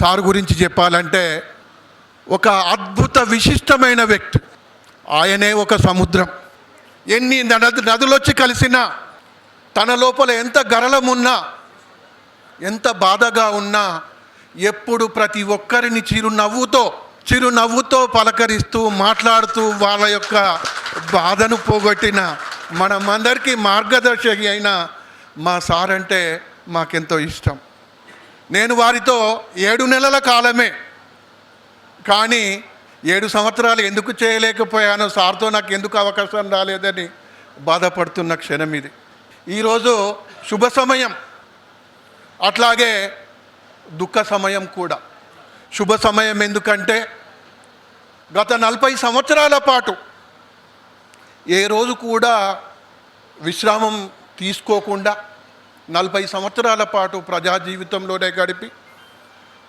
Sir గురించి చెప్పాలంటే ఒక అద్భుత విశిష్టమైన వ్యక్తి. ఆయనే ఒక సముద్రం. ఎన్ని నది నదులొచ్చి కలిసినా తన లోపల ఎంత గరళం ఉన్నా ఎంత బాధగా ఉన్నా ఎప్పుడు ప్రతి ఒక్కరిని చిరునవ్వుతో చిరునవ్వుతో పలకరిస్తూ మాట్లాడుతూ వాళ్ళ యొక్క బాధను పోగొట్టిన మనమందరికీ మార్గదర్శకి అయిన మా సార్ అంటే మాకెంతో ఇష్టం. నేను వారితో ఏడు నెలల కాలమే. కానీ ఏడు సంవత్సరాలు ఎందుకు చేయలేకపోయాను సార్తో నాకు ఎందుకు అవకాశం రాలేదని బాధపడుతున్న క్షణం ఇది. ఈరోజు శుభ సమయం. అట్లాగే దుఃఖ సమయం కూడా. శుభ సమయం ఎందుకంటే గత నలభై సంవత్సరాల పాటు ఏ రోజు కూడా విశ్రామం తీసుకోకుండా నలభై సంవత్సరాల పాటు ప్రజా జీవితంలోనే గడిపి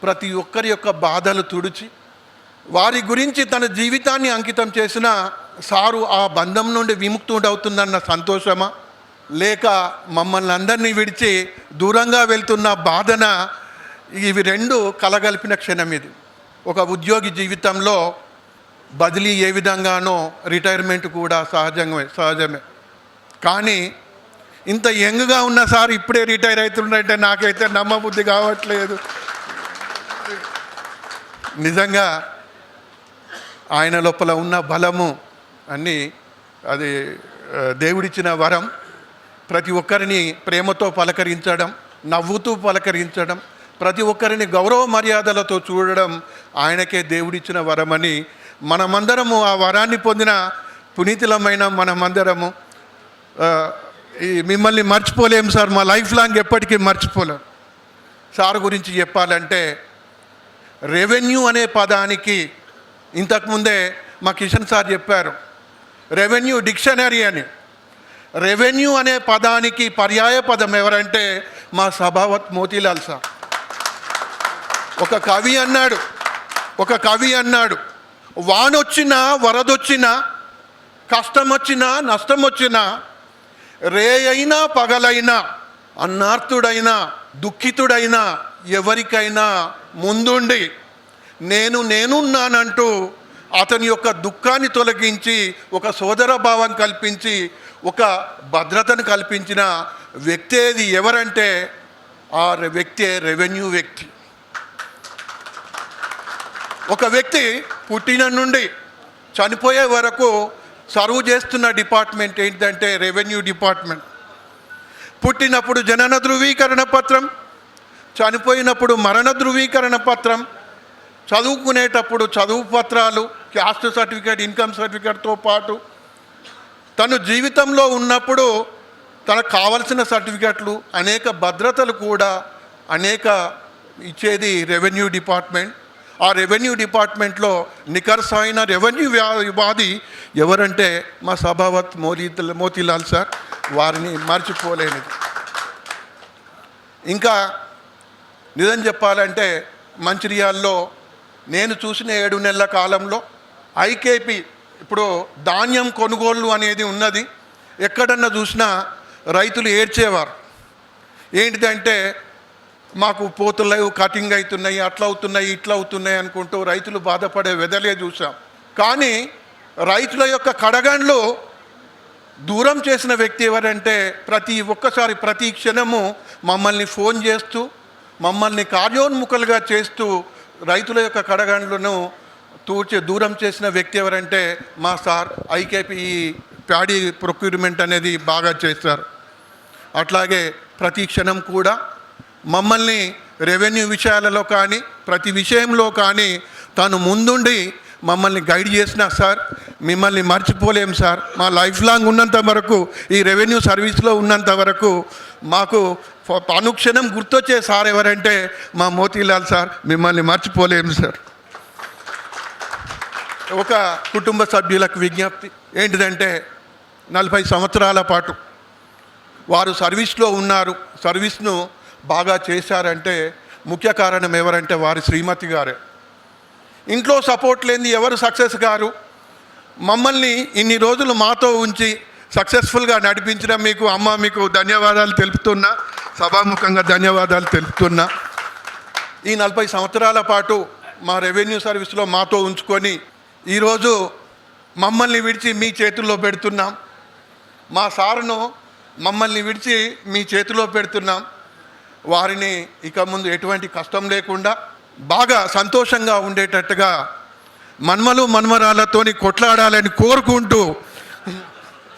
ప్రతి ఒక్కరి యొక్క బాధలు తుడిచి వారి గురించి తన జీవితాన్ని అంకితం చేసిన సారు ఆ బంధం నుండి విముక్తుడవుతుందన్న సంతోషమా? లేక మమ్మల్ని అందరినీ విడిచి దూరంగా వెళ్తున్న బాధన ఇవి రెండు కలగలిపిన క్షణం ఇది. ఒక ఉద్యోగి జీవితంలో బదిలీ ఏ విధంగానో రిటైర్మెంట్ కూడా సహజమే సహజమే. కానీ ఇంత యంగ్గా ఉన్న సార్ ఇప్పుడే రిటైర్ అవుతుందంటే నాకైతే నమ్మబుద్ధి కావట్లేదు. నిజంగా ఆయన లోపల ఉన్న బలము అన్నీ అది దేవుడిచ్చిన వరం. ప్రతి ఒక్కరిని ప్రేమతో పలకరించడం నవ్వుతూ పలకరించడం ప్రతి ఒక్కరిని గౌరవ మర్యాదలతో చూడడం ఆయనకే దేవుడిచ్చిన వరమని మనమందరము ఆ వరాన్ని పొందిన పునీతులమైన మనమందరము ఈ మిమ్మల్ని మర్చిపోలేం సార్ మా లైఫ్ లాంగ్ ఎప్పటికీ మర్చిపోలేం. సార్ గురించి చెప్పాలంటే రెవెన్యూ అనే పదానికి ఇంతకుముందే మా కిషన్ సార్ చెప్పారు రెవెన్యూ డిక్షనరీ అని. రెవెన్యూ అనే పదానికి పర్యాయ పదం ఎవరంటే మా సభావత్ మోతీలాల్ సార్. ఒక కవి అన్నాడు ఒక కవి అన్నాడు వానొచ్చినా వరదొచ్చినా కష్టం వచ్చినా నష్టం వచ్చినా రే అయినా పగలైనా అన్నార్థుడైనా దుఃఖితుడైనా ఎవరికైనా ముందుండి నేను నేనున్నానంటూ అతని యొక్క దుఃఖాన్ని తొలగించి ఒక సోదర భావం కల్పించి ఒక భద్రతను కల్పించిన వ్యక్తి ఏది? ఎవరంటే ఆ వ్యక్తే రెవెన్యూ వ్యక్తి. ఒక వ్యక్తి పుట్టిన నుండి చనిపోయే వరకు సర్వ్ చేస్తున్న డిపార్ట్మెంట్ ఏంటంటే రెవెన్యూ డిపార్ట్మెంట్. పుట్టినప్పుడు జనన ధృవీకరణ పత్రం చనిపోయినప్పుడు మరణ ధృవీకరణ పత్రం చదువుకునేటప్పుడు చదువు పత్రాలు క్యాస్ట్ సర్టిఫికేట్ ఇన్కమ్ సర్టిఫికేట్తో పాటు. తను జీవితంలో ఉన్నప్పుడు తనకు కావలసిన సర్టిఫికెట్లు అనేక భద్రతలు కూడా అనేక ఇచ్చేది రెవెన్యూ డిపార్ట్మెంట్. ఆ రెవెన్యూ డిపార్ట్మెంట్లో నికర్సైన రెవెన్యూ వ్యా- ఉపాధి ఎవరంటే మా సభావత్ మోతీ మోతీలాల్ సార్. వారిని మర్చిపోలేనిది. ఇంకా నిజం చెప్పాలంటే మంచిర్యాల్లో నేను చూసిన ఏడు నెలల కాలంలో ఐకేపీ ఇప్పుడు ధాన్యం కొనుగోళ్ళు అనేది ఉన్నది. ఎక్కడన్నా చూసినా రైతులు ఏడ్చేవారు. ఏంటిదంటే మాకు పోతున్నాయి కటింగ్ అవుతున్నాయి అట్లా అవుతున్నాయి ఇట్లా అవుతున్నాయి అనుకుంటూ రైతులు బాధపడే వెదలే చూసాం కానీ రైతుల యొక్క కడగండ్లు దూరం చేసిన వ్యక్తి ఎవరంటే ప్రతి ఒక్కసారి ప్రతి క్షణము మమ్మల్ని ఫోన్ చేస్తూ మమ్మల్ని కార్యోన్ముఖలుగా చేస్తూ రైతుల యొక్క కడగండ్లను తూర్చి దూరం చేసిన వ్యక్తి ఎవరంటే మా సార్ ఐకేపీ ఈ ప్యాడీ ప్రొక్యూర్మెంట్ అనేది బాగా చేస్తారు. అట్లాగే ప్రతి క్షణం కూడా మమ్మల్ని రెవెన్యూ విషయాలలో కానీ ప్రతి విషయంలో కానీ తాను ముందుండి మమ్మల్ని గైడ్ చేసిన సార్. మిమ్మల్ని మర్చిపోలేం సార్. మా లైఫ్ లాంగ్ ఉన్నంత వరకు ఈ రెవెన్యూ సర్వీస్లో ఉన్నంత వరకు మాకు అనుక్షణం గుర్తొచ్చే సార్ ఎవరంటే మా మోతీలాల్ సార్. మిమ్మల్ని మర్చిపోలేం సార్. ఒక కుటుంబ సభ్యులకు విజ్ఞప్తి. ఏంటిదంటే నలభై సంవత్సరాల పాటు వారు సర్వీస్లో ఉన్నారు. సర్వీస్ను బాగా చేశారంటే ముఖ్య కారణం ఎవరంటే వారి శ్రీమతి గారే. ఇంట్లో సపోర్ట్ లేని ఎవరు సక్సెస్ గారు? మమ్మల్ని ఇన్ని రోజులు మాతో ఉంచి సక్సెస్ఫుల్గా నడిపించిన మీకు అమ్మ మీకు ధన్యవాదాలు తెలుపుతున్నా. సభాముఖంగా ధన్యవాదాలు తెలుపుతున్నా. ఈ నలభై సంవత్సరాల పాటు మా రెవెన్యూ సర్వీస్లో మాతో ఉంచుకొని ఈరోజు మమ్మల్ని విడిచి మీ చేతుల్లో పెడుతున్నాం. మా సారును మమ్మల్ని విడిచి మీ చేతిలో పెడుతున్నాం. వారిని ఇక ముందు ఎటువంటి కష్టం లేకుండా బాగా సంతోషంగా ఉండేటట్టుగా మన్మలు మన్మరాలతోని కొట్లాడాలని కోరుకుంటూ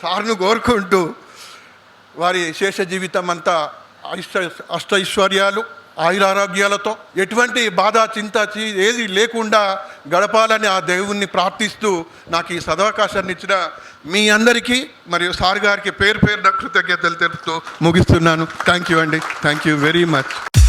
సార్ను కోరుకుంటూ వారి శేష జీవితం అంతా అష్ట అష్టైశ్వర్యాలు ఆయురారోగ్యాలతో ఎటువంటి బాధ చింత ఏది లేకుండా గడపాలని ఆ దేవుణ్ణి ప్రార్థిస్తూ నాకు ఈ సదవకాశాన్ని ఇచ్చిన మీ అందరికీ మరియు సార్ గారికి పేరు పేరున కృతజ్ఞతలు తెలుపుతూ ముగిస్తున్నాను. థ్యాంక్ యూ అండి. Thank you very much